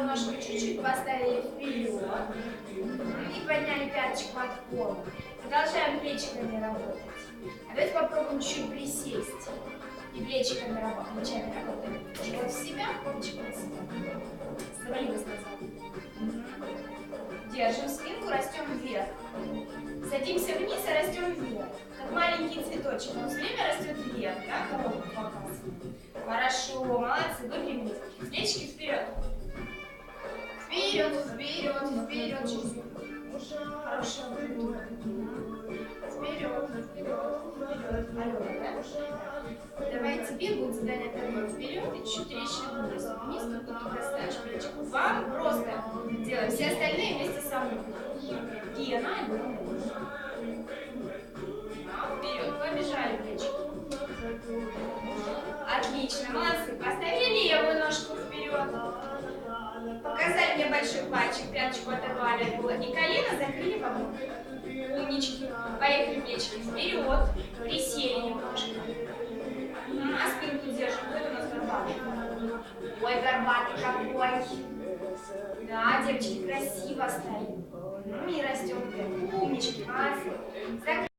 правую ножку чуть-чуть поставили вперед. И подняли пяточку от пола. Продолжаем плечиками работать. А давайте попробуем чуть присесть. И плечиками работаем. Плечами работаем. Живот в себя, живот в себя. Завалилась назад. Держим спинку, растем вверх. Садимся вниз и растем вверх. Как маленький цветочек. Он все время растет вверх, да? Коробку показывает. Хорошо, молодцы, выпрямились. Плечики вперед. Вперед, вперед, вперед, чуть-чуть. Хорошо. Вперед, вперед, вперед. Давай тебе будет задание такое. Вперед и чуть трещину вниз. Вниз, как будто бросаешь плечик. Вам просто делаем. Все остальные вместе со мной. Гена, Алена. А, Вперед, побежали плечики. Отлично, молодцы. Поставили левую ножку. Показали мне большой пальчик, пяточку оторвали от пола. И колено закрыли вовнутрь. Умнички. Поехали плечики вперед. Присели немножко. А спинку держим. Это у нас горбатый? Ой, горбатый какой. Да, девочки, красиво стоим. Ну и растем. Умнички, молодцы.